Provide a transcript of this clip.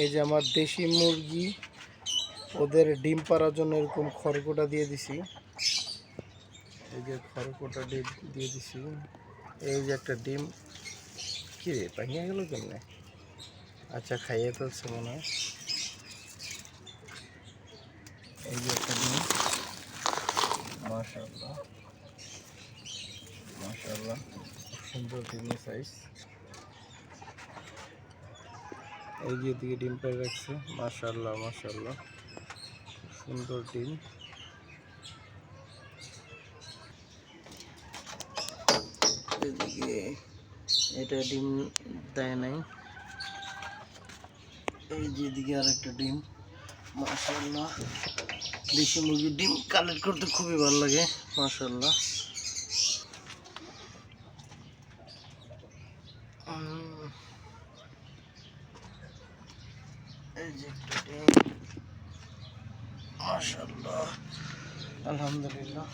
এই যে আমার দেশি মুরগি, ওদের ডিম পাড়ার জন্য এরকম খড়কোটা দিয়ে দিছি। এই যে খড়কোটা দিয়ে দিছি। এই যে একটা ডিম। কি রে গেল কেমনে? আচ্ছা খাইয়ে ফেলছে মনে হয়। এই যে একটা ডিম। মাশাআল্লাহ। মাশাআল্লাহ। সুন্দর ডিমের সাইজ। এই যে দিকে ডিম পেয়ে রাখছে মাশাআল্লাহ খুব সুন্দর ডিম। এদিকে এটা ডিম দেয় নাই। এই যে এদিকে আর একটা ডিম মাশাআল্লাহ। দেশি মুরগির ডিম কালেক্ট করতে খুবই ভালো লাগে মাশাআল্লাহ। উম, এই যে ডিম। আলহামদুলিল্লাহ।